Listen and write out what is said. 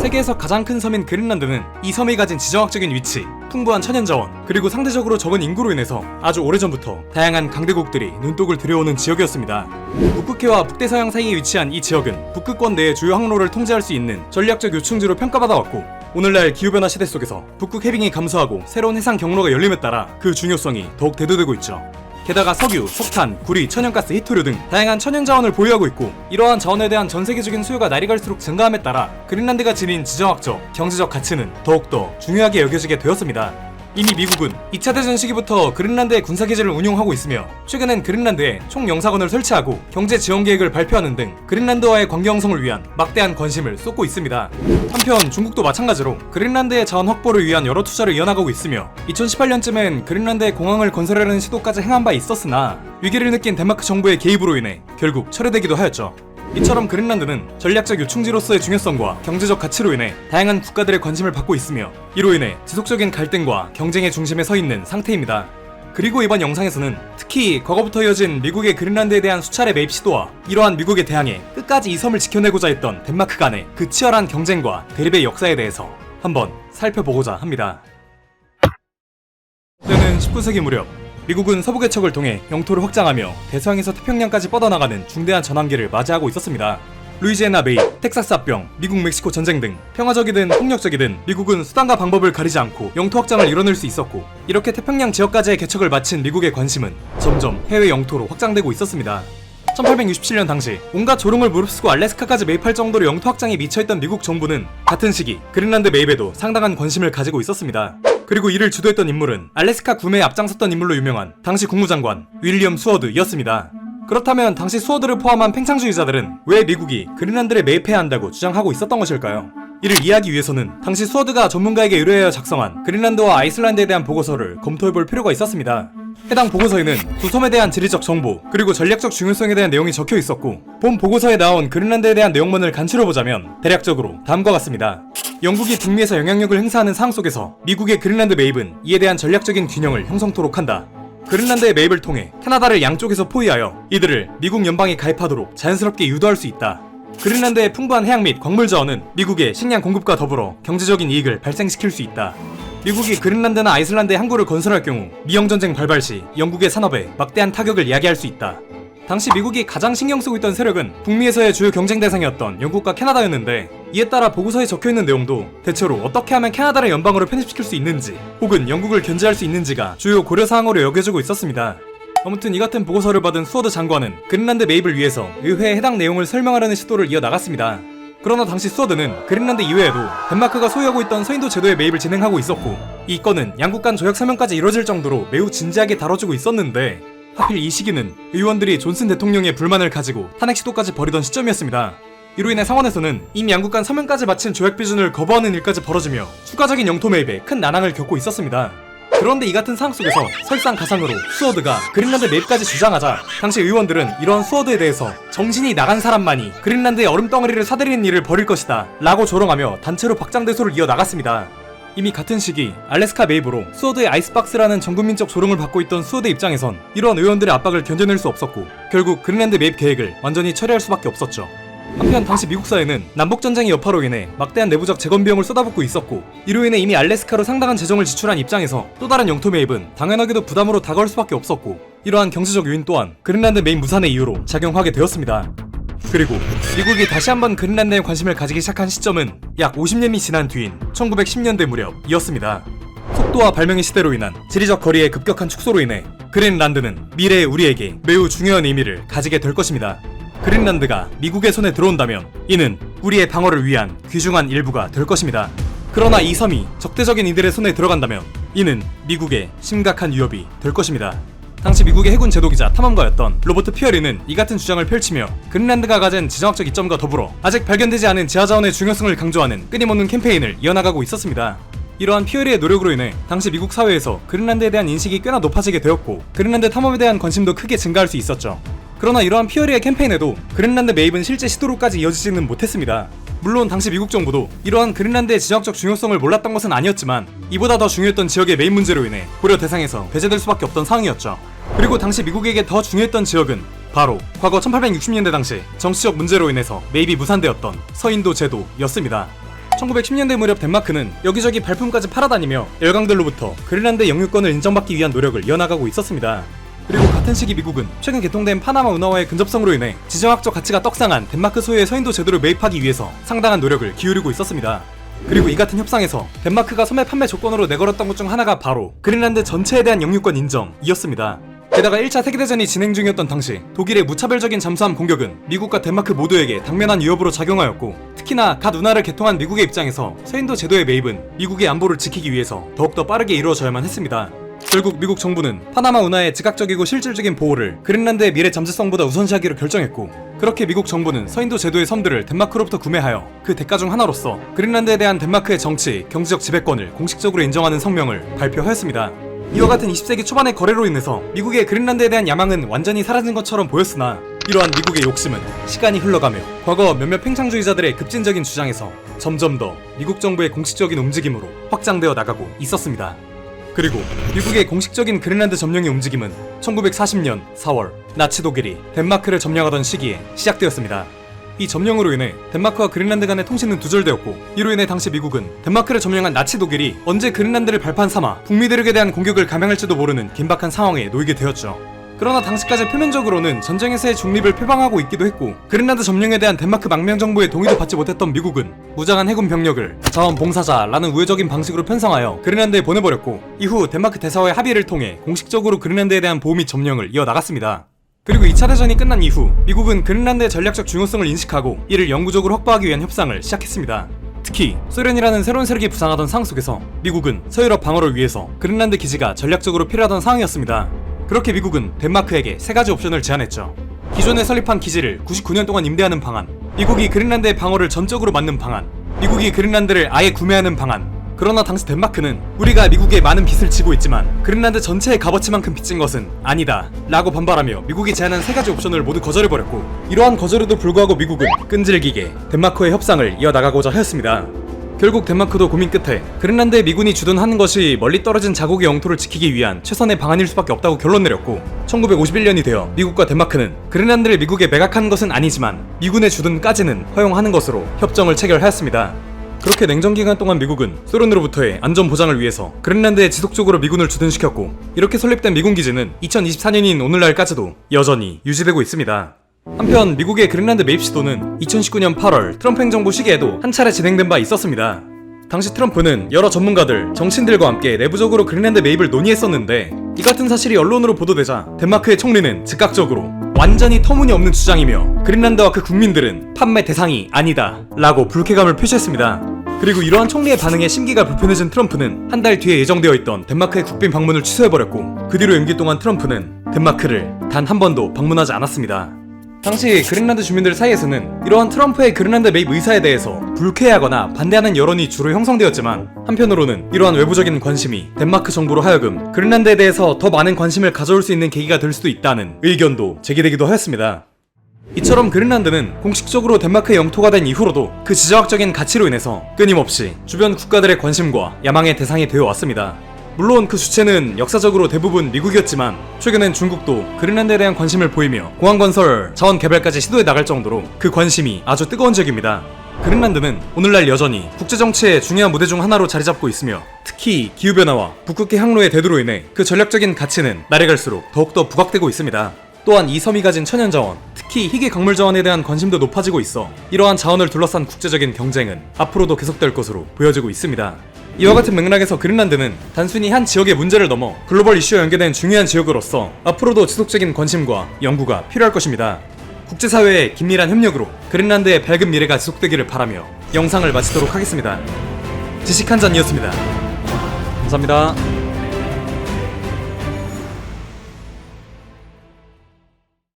세계에서 가장 큰 섬인 그린란드는 이 섬이 가진 지정학적인 위치, 풍부한 천연자원, 그리고 상대적으로 적은 인구로 인해서 아주 오래전부터 다양한 강대국들이 눈독을 들여오는 지역이었습니다. 북극해와 북대서양 사이에 위치한 이 지역은 북극권 내의 주요 항로를 통제할 수 있는 전략적 요충지로 평가받아왔고 오늘날 기후변화 시대 속에서 북극 해빙이 감소하고 새로운 해상 경로가 열림에 따라 그 중요성이 더욱 대두되고 있죠. 게다가 석유, 석탄, 구리, 천연가스, 히토류 등 다양한 천연 자원을 보유하고 있고 이러한 자원에 대한 전 세계적인 수요가 날이 갈수록 증가함에 따라 그린란드가 지닌 지정학적, 경제적 가치는 더욱더 중요하게 여겨지게 되었습니다. 이미 미국은 2차 대전 시기부터 그린란드의 군사기지를 운용하고 있으며 최근엔 그린란드에 총영사관을 설치하고 경제 지원 계획을 발표하는 등 그린란드와의 관계 형성을 위한 막대한 관심을 쏟고 있습니다. 한편 중국도 마찬가지로 그린란드의 자원 확보를 위한 여러 투자를 이어나가고 있으며 2018년쯤엔 그린란드에 공항을 건설하려는 시도까지 행한 바 있었으나 위기를 느낀 덴마크 정부의 개입으로 인해 결국 철회되기도 하였죠. 이처럼 그린란드는 전략적 요충지로서의 중요성과 경제적 가치로 인해 다양한 국가들의 관심을 받고 있으며 이로 인해 지속적인 갈등과 경쟁의 중심에 서 있는 상태입니다. 그리고 이번 영상에서는 특히 과거부터 이어진 미국의 그린란드에 대한 수차례 매입 시도와 이러한 미국에 대항해 끝까지 이 섬을 지켜내고자 했던 덴마크 간의 그 치열한 경쟁과 대립의 역사에 대해서 한번 살펴보고자 합니다. 때는 19세기 무렵 미국은 서부 개척을 통해 영토를 확장하며 대서양에서 태평양까지 뻗어나가는 중대한 전환기를 맞이하고 있었습니다. 루이지애나 메이, 텍사스 합병, 미국 멕시코 전쟁 등 평화적이든 폭력적이든 미국은 수단과 방법을 가리지 않고 영토 확장을 이뤄낼 수 있었고 이렇게 태평양 지역까지의 개척을 마친 미국의 관심은 점점 해외 영토로 확장되고 있었습니다. 1867년 당시 온갖 조롱을 무릅쓰고 알래스카까지 매입할 정도로 영토 확장에 미쳐있던 미국 정부는 같은 시기 그린란드 매입에도 상당한 관심을 가지고 있었습니다. 그리고 이를 주도했던 인물은 알래스카 구매에 앞장섰던 인물로 유명한 당시 국무장관 윌리엄 수어드였습니다. 그렇다면 당시 수어드를 포함한 팽창주의자들은 왜 미국이 그린란드를 매입해야 한다고 주장하고 있었던 것일까요? 이를 이해하기 위해서는 당시 수어드가 전문가에게 의뢰하여 작성한 그린란드와 아이슬란드에 대한 보고서를 검토해볼 필요가 있었습니다. 해당 보고서에는 두 섬에 대한 지리적 정보 그리고 전략적 중요성에 대한 내용이 적혀 있었고 본 보고서에 나온 그린란드에 대한 내용만을 간추려 보자면 대략적으로 다음과 같습니다. 영국이 북미에서 영향력을 행사하는 상황 속에서 미국의 그린란드 매입은 이에 대한 전략적인 균형을 형성토록 한다. 그린란드의 매입을 통해 캐나다를 양쪽에서 포위하여 이들을 미국 연방에 가입하도록 자연스럽게 유도할 수 있다. 그린란드의 풍부한 해양 및 광물 자원은 미국의 식량 공급과 더불어 경제적인 이익을 발생시킬 수 있다. 미국이 그린란드나 아이슬란드에 항구를 건설할 경우 미영전쟁 발발 시 영국의 산업에 막대한 타격을 야기할 수 있다. 당시 미국이 가장 신경 쓰고 있던 세력은 북미에서의 주요 경쟁 대상이었던 영국과 캐나다였는데 이에 따라 보고서에 적혀있는 내용도 대체로 어떻게 하면 캐나다를 연방으로 편입시킬 수 있는지 혹은 영국을 견제할 수 있는지가 주요 고려사항으로 여겨지고 있었습니다. 아무튼 이 같은 보고서를 받은 수어드 장관은 그린란드 매입을 위해서 의회에 해당 내용을 설명하려는 시도를 이어나갔습니다. 그러나 당시 수어드는 그린란드 이외에도 덴마크가 소유하고 있던 서인도 제도의 매입을 진행하고 있었고 이 건은 양국 간 조약 서명까지 이뤄질 정도로 매우 진지하게 다뤄지고 있었는데 하필 이 시기는 의원들이 존슨 대통령의 불만을 가지고 탄핵 시도까지 벌이던 시점이었습니다. 이로 인해 상원에서는 이미 양국 간 서명까지 마친 조약 비준을 거부하는 일까지 벌어지며 추가적인 영토 매입에 큰 난항을 겪고 있었습니다. 그런데 이 같은 상황 속에서 설상가상으로 수어드가 그린란드 매입까지 주장하자 당시 의원들은 이런 수어드에 대해서 정신이 나간 사람만이 그린란드의 얼음덩어리를 사들이는 일을 벌일 것이다 라고 조롱하며 단체로 박장대소를 이어나갔습니다. 이미 같은 시기 알래스카 매입으로 수어드의 아이스박스라는 전국민적 조롱을 받고 있던 수어드 입장에선 이런 의원들의 압박을 견뎌낼 수 없었고 결국 그린란드 매입 계획을 완전히 철회할 수밖에 없었죠. 한편 당시 미국 사회는 남북 전쟁의 여파로 인해 막대한 내부적 재건 비용을 쏟아붓고 있었고 이로 인해 이미 알래스카로 상당한 재정을 지출한 입장에서 또 다른 영토 매입은 당연하게도 부담으로 다가올 수밖에 없었고 이러한 경제적 요인 또한 그린란드 매입 무산의 이유로 작용하게 되었습니다. 그리고 미국이 다시 한번 그린란드에 관심을 가지기 시작한 시점은 약 50년이 지난 뒤인 1910년대 무렵이었습니다. 속도와 발명의 시대로 인한 지리적 거리의 급격한 축소로 인해 그린란드는 미래의 우리에게 매우 중요한 의미를 가지게 될 것입니다. 그린란드가 미국의 손에 들어온다면 이는 우리의 방어를 위한 귀중한 일부가 될 것입니다. 그러나 이 섬이 적대적인 이들의 손에 들어간다면 이는 미국의 심각한 위협이 될 것입니다. 당시 미국의 해군 제도기자 탐험가였던 로버트 피어리는 이 같은 주장을 펼치며 그린란드가 가진 지정학적 이점과 더불어 아직 발견되지 않은 지하자원의 중요성을 강조하는 끊임없는 캠페인을 이어나가고 있었습니다. 이러한 피어리의 노력으로 인해 당시 미국 사회에서 그린란드에 대한 인식이 꽤나 높아지게 되었고 그린란드 탐험에 대한 관심도 크게 증가할 수 있었죠. 그러나 이러한 피어리의 캠페인에도 그린란드 매입은 실제 시도로까지 이어지지는 못했습니다. 물론 당시 미국 정부도 이러한 그린란드의 지정학적 중요성을 몰랐던 것은 아니었지만 이보다 더 중요했던 지역의 매입 문제로 인해 고려 대상에서 배제될 수밖에 없던 상황이었죠. 그리고 당시 미국에게 더 중요했던 지역은 바로 과거 1860년대 당시 정치적 문제로 인해서 매입이 무산되었던 서인도 제도였습니다. 1910년대 무렵 덴마크는 여기저기 발품까지 팔아다니며 열강들로부터 그린란드 영유권을 인정받기 위한 노력을 이어나가고 있었습니다. 그리고 같은 시기 미국은 최근 개통된 파나마 운하와의 근접성으로 인해 지정학적 가치가 떡상한 덴마크 소유의 서인도 제도를 매입하기 위해서 상당한 노력을 기울이고 있었습니다. 그리고 이 같은 협상에서 덴마크가 소매 판매 조건으로 내걸었던 것 중 하나가 바로 그린란드 전체에 대한 영유권 인정이었습니다. 게다가 1차 세계대전이 진행 중이었던 당시 독일의 무차별적인 잠수함 공격은 미국과 덴마크 모두에게 당면한 위협으로 작용하였고 특히나 갓 운하를 개통한 미국의 입장에서 서인도 제도의 매입은 미국의 안보를 지키기 위해서 더욱더 빠르게 이루어져야만 했습니다. 결국 미국 정부는 파나마 운하의 즉각적이고 실질적인 보호를 그린란드의 미래 잠재성보다 우선시하기로 결정했고 그렇게 미국 정부는 서인도 제도의 섬들을 덴마크로부터 구매하여 그 대가 중 하나로서 그린란드에 대한 덴마크의 정치, 경제적 지배권을 공식적으로 인정하는 성명을 발표하였습니다. 이와 같은 20세기 초반의 거래로 인해서 미국의 그린란드에 대한 야망은 완전히 사라진 것처럼 보였으나 이러한 미국의 욕심은 시간이 흘러가며 과거 몇몇 팽창주의자들의 급진적인 주장에서 점점 더 미국 정부의 공식적인 움직임으로 확장되어 나가고 있었습니다. 그리고 미국의 공식적인 그린란드 점령의 움직임은 1940년 4월 나치 독일이 덴마크를 점령하던 시기에 시작되었습니다. 이 점령으로 인해 덴마크와 그린란드 간의 통신은 두절되었고 이로 인해 당시 미국은 덴마크를 점령한 나치 독일이 언제 그린란드를 발판 삼아 북미대륙에 대한 공격을 감행할지도 모르는 긴박한 상황에 놓이게 되었죠. 그러나 당시까지 표면적으로는 전쟁에서의 중립을 표방하고 있기도 했고 그린란드 점령에 대한 덴마크 망명 정부의 동의도 받지 못했던 미국은 무장한 해군 병력을 자원봉사자라는 우회적인 방식으로 편성하여 그린란드에 보내버렸고 이후 덴마크 대사와의 합의를 통해 공식적으로 그린란드에 대한 보호 및 점령을 이어나갔습니다. 그리고 2차 대전이 끝난 이후 미국은 그린란드의 전략적 중요성을 인식하고 이를 영구적으로 확보하기 위한 협상을 시작했습니다. 특히 소련이라는 새로운 세력이 부상하던 상황 속에서 미국은 서유럽 방어를 위해서 그린란드 기지가 전략적으로 필요하던 상황이었습니다. 그렇게 미국은 덴마크에게 세 가지 옵션을 제안했죠. 기존에 설립한 기지를 99년 동안 임대하는 방안, 미국이 그린란드의 방어를 전적으로 맡는 방안, 미국이 그린란드를 아예 구매하는 방안. 그러나 당시 덴마크는 우리가 미국에 많은 빚을 지고 있지만 그린란드 전체의 값어치만큼 빚진 것은 아니다 라고 반발하며 미국이 제안한 세 가지 옵션을 모두 거절해버렸고 이러한 거절에도 불구하고 미국은 끈질기게 덴마크의 협상을 이어나가고자 하였습니다. 결국 덴마크도 고민 끝에 그린란드의 미군이 주둔하는 것이 멀리 떨어진 자국의 영토를 지키기 위한 최선의 방안일 수밖에 없다고 결론 내렸고 1951년이 되어 미국과 덴마크는 그린란드를 미국에 매각하는 것은 아니지만 미군의 주둔까지는 허용하는 것으로 협정을 체결하였습니다. 그렇게 냉전 기간 동안 미국은 소련으로부터의 안전 보장을 위해서 그린란드에 지속적으로 미군을 주둔시켰고 이렇게 설립된 미군 기지는 2024년인 오늘날까지도 여전히 유지되고 있습니다. 한편 미국의 그린란드 매입 시도는 2019년 8월 트럼프 행정부 시기에도 한 차례 진행된 바 있었습니다. 당시 트럼프는 여러 전문가들, 정치인들과 함께 내부적으로 그린란드 매입을 논의했었는데 이 같은 사실이 언론으로 보도되자 덴마크의 총리는 즉각적으로 완전히 터무니없는 주장이며 그린란드와 그 국민들은 판매 대상이 아니다 라고 불쾌감을 표시했습니다. 그리고 이러한 총리의 반응에 심기가 불편해진 트럼프는 한 달 뒤에 예정되어 있던 덴마크의 국빈 방문을 취소해버렸고 그 뒤로 임기 동안 트럼프는 덴마크를 단 한 번도 방문하지 않았습니다. 당시 그린란드 주민들 사이에서는 이러한 트럼프의 그린란드 매입 의사에 대해서 불쾌하거나 반대하는 여론이 주로 형성되었지만 한편으로는 이러한 외부적인 관심이 덴마크 정부로 하여금 그린란드에 대해서 더 많은 관심을 가져올 수 있는 계기가 될 수도 있다는 의견도 제기되기도 하였습니다. 이처럼 그린란드는 공식적으로 덴마크의 영토가 된 이후로도 그 지정학적인 가치로 인해서 끊임없이 주변 국가들의 관심과 야망의 대상이 되어 왔습니다. 물론 그 주체는 역사적으로 대부분 미국이었지만 최근엔 중국도 그린란드에 대한 관심을 보이며 공항 건설, 자원 개발까지 시도해 나갈 정도로 그 관심이 아주 뜨거운 지역입니다. 그린란드는 오늘날 여전히 국제 정치의 중요한 무대 중 하나로 자리 잡고 있으며 특히 기후 변화와 북극해 항로의 대두로 인해 그 전략적인 가치는 날에 갈수록 더욱더 부각되고 있습니다. 또한 이 섬이 가진 천연 자원, 특히 희귀 광물 자원에 대한 관심도 높아지고 있어 이러한 자원을 둘러싼 국제적인 경쟁은 앞으로도 계속될 것으로 보여지고 있습니다. 이와 같은 맥락에서 그린란드는 단순히 한 지역의 문제를 넘어 글로벌 이슈와 연계된 중요한 지역으로서 앞으로도 지속적인 관심과 연구가 필요할 것입니다. 국제사회의 긴밀한 협력으로 그린란드의 밝은 미래가 지속되기를 바라며 영상을 마치도록 하겠습니다. 지식 한 잔이었습니다. 감사합니다.